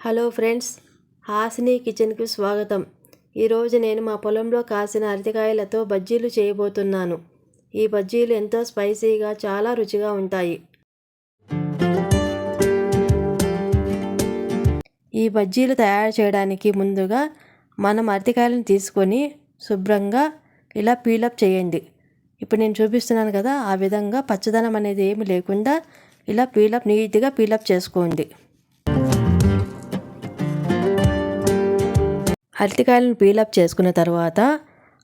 Hello friends Hasini కిచెన్కి స్వాగతం. ఈరోజు నేను మా పొలంలో కాసిన అరటికాయలతో బజ్జీలు చేయబోతున్నాను. ఈ బజ్జీలు ఎంతో స్పైసీగా చాలా రుచిగా ఉంటాయి. ఈ బజ్జీలు తయారు చేయడానికి ముందుగా మనం అరటికాయలను తీసుకొని శుభ్రంగా ఇలా పీలప్ చేయండి. ఇప్పుడు నేను చూపిస్తున్నాను కదా ఆ విధంగా పచ్చదనం అనేది ఏమి లేకుండా ఇలా పీలప్ నీట్గా పీలప్ చేసుకోండి. అరటికాయలను పీలప్ చేసుకున్న తర్వాత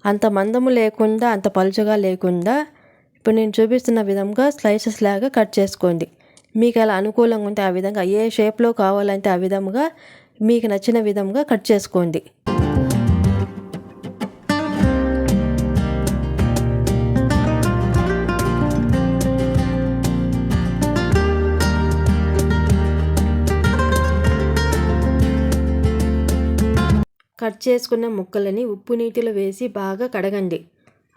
అంత మందము లేకుండా అంత పలుచగా లేకుండా ఇప్పుడు నేను చూపిస్తున్న విధంగా స్లైసెస్ లాగా కట్ చేసుకోండి. మీకు అలా అనుకూలంగా ఉంటే ఆ విధంగా ఏ షేప్లో కావాలంటే ఆ విధంగా మీకు నచ్చిన విధంగా కట్ చేసుకోండి. కట్ చేసుకున్న ముక్కలని ఉప్పు నీటిలో వేసి బాగా కడగండి.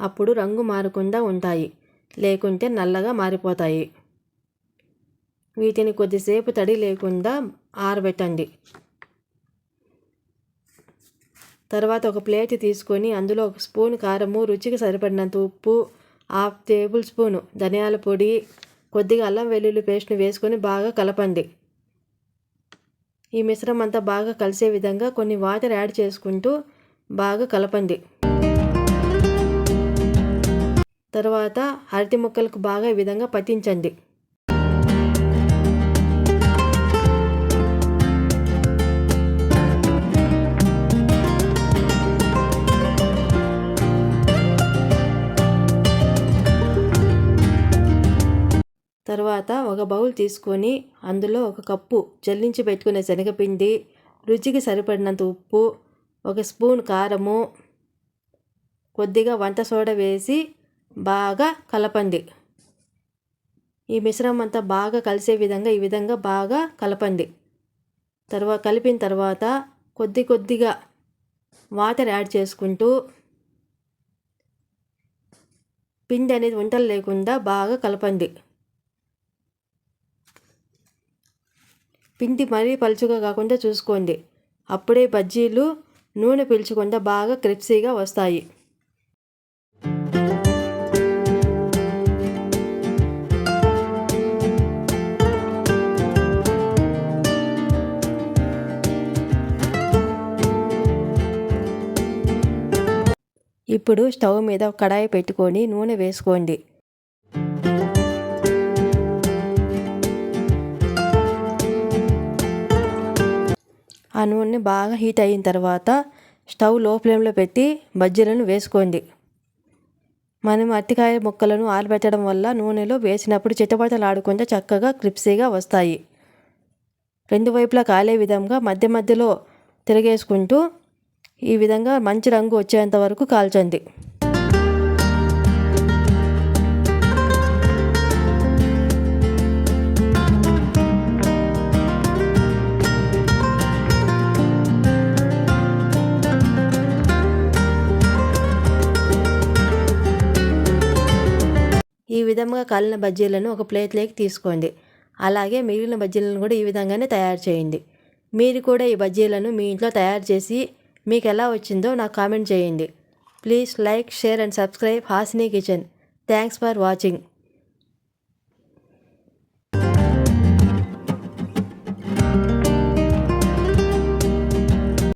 అప్పుడు రంగు మారకుండా ఉంటాయి. లేకుంటే నల్లగా మారిపోతాయి. వీటిని కొద్దిసేపు తడి లేకుండా ఆరబెట్టండి. తర్వాత ఒక ప్లేట్ తీసుకొని అందులో ఒక స్పూన్ కారము రుచికి సరిపడినంత ఉప్పు హాఫ్ టేబుల్ స్పూను ధనియాల పొడి కొద్దిగా అల్లం వెల్లుల్లి పేస్ట్ని వేసుకొని బాగా కలపండి. ఈ మిశ్రమం అంతా బాగా కలిసే విధంగా కొన్ని వాటర్ యాడ్ చేసుకుంటూ బాగా కలపండి. తర్వాత అరటి ముక్కలకు బాగా ఈ విధంగా పట్టించండి. తర్వాత ఒక బౌల్ తీసుకొని అందులో ఒక కప్పు జల్లించి పెట్టుకునే శనగపిండి రుచికి సరిపడినంత ఉప్పు ఒక స్పూన్ కారము కొద్దిగా వంట సోడా వేసి బాగా కలపండి. ఈ మిశ్రమం అంతా బాగా కలిసే విధంగా ఈ విధంగా బాగా కలపండి. తర్వాత కలిపిన తర్వాత కొద్ది కొద్దిగా వాటర్ యాడ్ చేసుకుంటూ పిండి అనేది వంటలు లేకుండా బాగా కలపండి. పిండి మరీ పలుచుగా కాకుండా చూసుకోండి. అప్పుడే బజ్జీలు నూనె పీల్చకుండా బాగా క్రిప్సీగా వస్తాయి. ఇప్పుడు స్టవ్ మీద కడాయి పెట్టుకొని నూనె వేసుకోండి. ఆ నూనె బాగా హీట్ అయిన తర్వాత స్టవ్లో ఫ్లేమ్లో పెట్టి బజ్జీలను వేసుకోండి. మనం అరటికాయ ముక్కలను ఆరబెట్టడం వల్ల నూనెలో వేసినప్పుడు చిట్టపట్టలు చక్కగా క్రిప్సీగా వస్తాయి. రెండు వైపులా కాలే విధంగా మధ్య మధ్యలో తిరగేసుకుంటూ ఈ విధంగా మంచి రంగు వచ్చేంత వరకు కాల్చండి. విధంగా కాలిన బజ్జీలను ఒక ప్లేట్లోకి తీసుకోండి. అలాగే మిగిలిన బజ్జీలను కూడా ఈ విధంగానే తయారు చేయండి. మీరు కూడా ఈ బజ్జీలను మీ ఇంట్లో తయారు చేసి మీకు ఎలా వచ్చిందో నాకు కామెంట్ చేయండి. Please like share and subscribe Hasini kitchen. Thanks for watching.